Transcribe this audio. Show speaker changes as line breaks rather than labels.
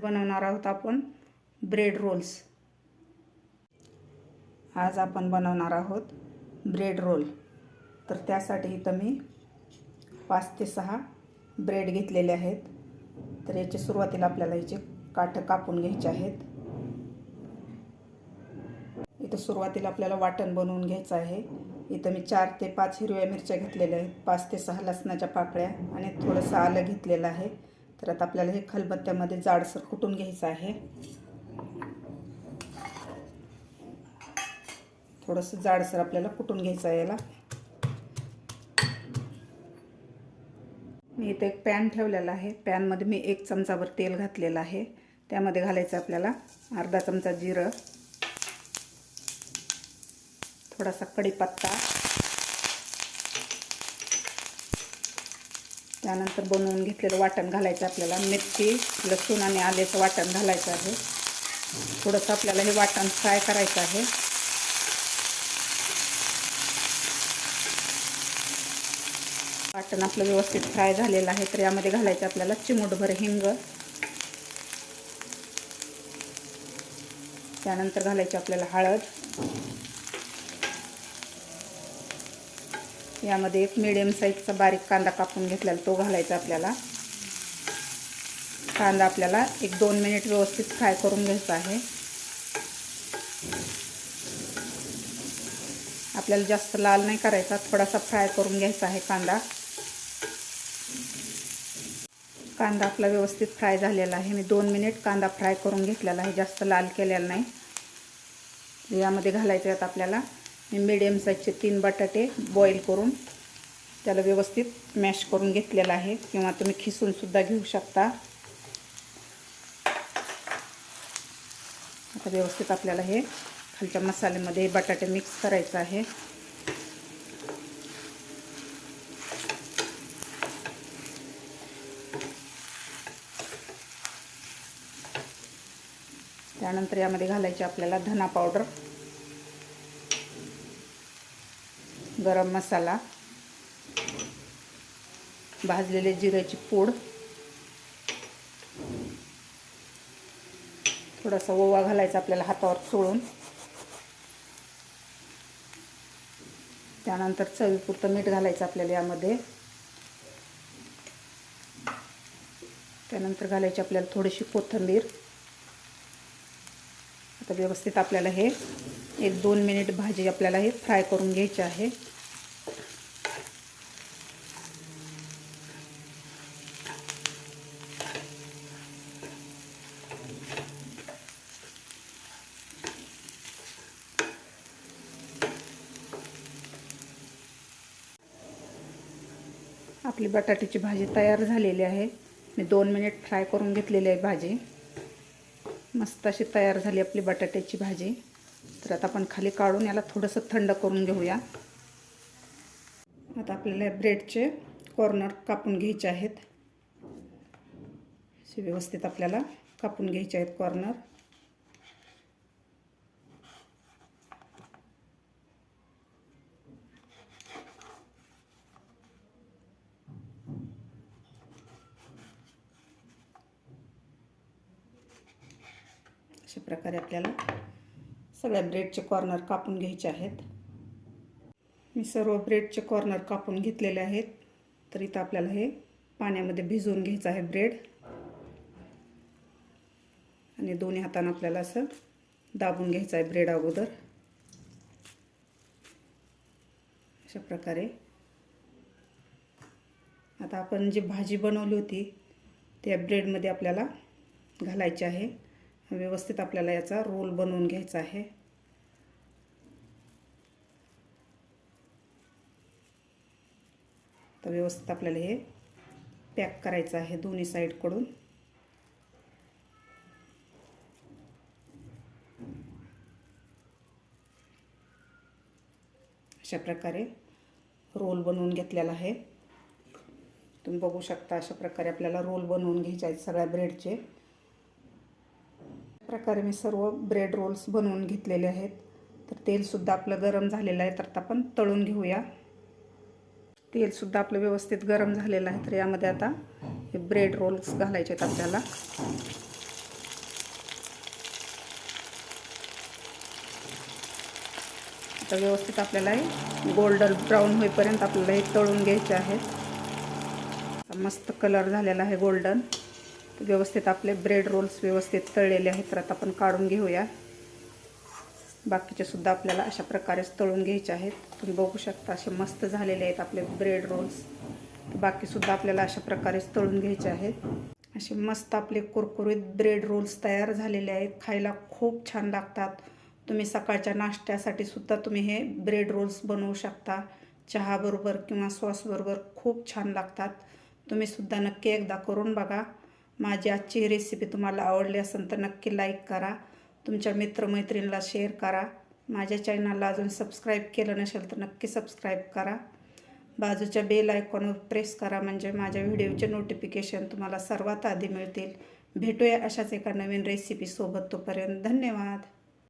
बनवणार आहोत आपण ब्रेड रोल्स. आज आपण बनवणार आहोत ब्रेड रोल. तर त्यासाठी इथं मी पाच ते सहा ब्रेड घेतलेले आहेत. तर याचे सुरुवातीला आपल्याला याचे काठं कापून घ्यायचे आहेत. इथं सुरुवातीला आपल्याला वाटण बनवून घ्यायचं आहे. इथं मी चार ते पाच हिरव्या मिरच्या घेतलेल्या आहेत. पाच ते सहा लसणाच्या पाकळ्या आणि थोडंसं आलं घेतलेलं आहे. तर आता आपल्याला हे खलबत्त्यामध्ये जाडसर कुटून घ्यायचं आहे? थोडंसं जाडसर आपल्याला कुटून घ्यायचं आहे याला? मी इथे एक पॅन ठेवलेला आहे. पॅनमध्ये मी एक चमचाभर तेल घातलेलं आहे. त्यामध्ये घालायचं आपल्याला अर्धा चमचा जिरं थोडासा कढीपत्ता त्यानंतर बनवून घेतलेलं वाटण घालायचं आपल्याला. मिरची लसूण आणि आल्याचं वाटण घालायचं आहे. थोडंसं आपल्याला हे वाटण फ्राय करायचं आहे. वाटण आपलं व्यवस्थित फ्राय झालेलं आहे तर यामध्ये घालायचं आपल्याला चिमूटभर हिंग. त्यानंतर घालायची आपल्याला हळद. यामध्ये एक मिडियम साईजचा बारीक कांदा कापून घेतलेला तो घालायचा आपल्याला. कांदा आपल्याला एक दोन मिनिट व्यवस्थित फ्राय करून घ्यायचा आहे. आपल्याला जास्त लाल नाही करायचा थोडासा फ्राय करून घ्यायचा आहे कांदा. कांदा आपला व्यवस्थित फ्राय झालेला आहे. मी दोन मिनिट कांदा फ्राय करून घेतलेला आहे जास्त लाल केलेला नाही. यामध्ये घालायचं आहेत आपल्याला. मी मिडियम साईजचे तीन बटाटे बॉईल करून त्याला व्यवस्थित मॅश करून घेतलेला आहे. किंवा तुम्ही खिसूनसुद्धा घेऊ शकता. आता व्यवस्थित आपल्याला हे खालच्या मसाल्यामध्ये बटाटे मिक्स करायचं आहे. त्यानंतर यामध्ये घालायचे आपल्याला धना पावडर गरम मसाला भाजलेले जिऱ्याची पूड थोडासा ओवा घालायचा आपल्याला हातावर चोळून. त्यानंतर चवीपुरतं मीठ घालायचं आपल्याला यामध्ये. त्यानंतर घालायची आपल्याला थोडीशी कोथंबीर. आता व्यवस्थित आपल्याला हे एक दोन मिनिट भाजी आपल्याला हे फ्राय करून घ्यायची आहे. आपली बटाट्याची भाजी तयार झालेली आहे. मी दोन मिनिट फ्राय करून घेतलेली आहे भाजी. मस्त अशी तयार झाली आपली बटाट्याची भाजी. तर आता आपण खाली काढून याला थोडंसं थंड करून घेऊया. आता आपल्याला ब्रेडचे कॉर्नर कापून घ्यायचे आहेत. असे व्यवस्थित आपल्याला कापून घ्यायचे आहेत कॉर्नर. अशा प्रकारे आपल्याला सगळ्या ब्रेडचे कॉर्नर कापून घ्यायचे आहेत. मी सर्व ब्रेडचे कॉर्नर कापून घेतलेले आहेत. तर इथं आपल्याला हे पाण्यामध्ये भिजवून घ्यायचं आहे ब्रेड. आणि दोन्ही हातानं आपल्याला असं दाबून घ्यायचं आहे ब्रेड अगोदर. अशा प्रकारे. आता आपण जी भाजी बनवली होती त्या ब्रेडमध्ये आपल्याला घालायची आहे. व्यवस्थित आपल्याला याचा रोल बनवून घ्यायचा आहे. तर व्यवस्थित आपल्याला हे पॅक करायचं आहे दोन्ही साईडकडून अशा प्रकारे रोल बनवून घेतलेला आहे. तुम्ही बघू शकता अशा प्रकारे आपल्याला रोल बनवून घ्यायचे आहेत सगळ्या ब्रेडचे प्रकारे मी सर्व ब्रेड रोल्स बनवून घेतलेले आहेत. तर तेलसुद्धा आपलं गरम झालेलं आहे तर आता आपण तळून घेऊया. तेलसुद्धा आपलं व्यवस्थित गरम झालेलं आहे तर यामध्ये आता हे ब्रेड रोल्स घालायचे आहेत आपल्याला. आता व्यवस्थित आपल्याला हे गोल्डन ब्राऊन होईपर्यंत आपल्याला हे तळून घ्यायचे आहेत. मस्त कलर झालेला आहे गोल्डन व्यवस्थित आपले ब्रेड रोल्स व्यवस्थित तळलेले आहेत. तर आता आपण काढून घेऊया. बाकीचे सुद्धा आपल्याला अशा प्रकारेच तळून घ्यायचे आहेत. तुम्ही बघू शकता असे मस्त झालेले आहेत आपले ब्रेड रोल्स बाकीसुद्धा आपल्याला अशा प्रकारेच तळून घ्यायचे आहेत. असे मस्त आपले कुरकुरीत ब्रेड रोल्स तयार झालेले आहेत. खायला खूप छान लागतात. तुम्ही सकाळच्या नाश्त्यासाठी सुद्धा तुम्ही हे ब्रेड रोल्स बनवू शकता. चहाबरोबर किंवा सॉसबरोबर खूप छान लागतात. तुम्ही सुद्धा नक्की एकदा करून बघा. माझी आजची ही रेसिपी तुम्हाला आवडली असेल तर नक्की लाईक करा. तुमच्या मित्रमैत्रिणीला शेअर करा. माझ्या चॅनलला अजून सबस्क्राईब केलं नसेल तर नक्की सबस्क्राईब करा. बाजूच्या बेल आयकॉनवर प्रेस करा म्हणजे माझ्या व्हिडिओचे नोटिफिकेशन तुम्हाला सर्वात आधी मिळतील. भेटूया अशाच एका नवीन रेसिपीसोबत तोपर्यंत धन्यवाद.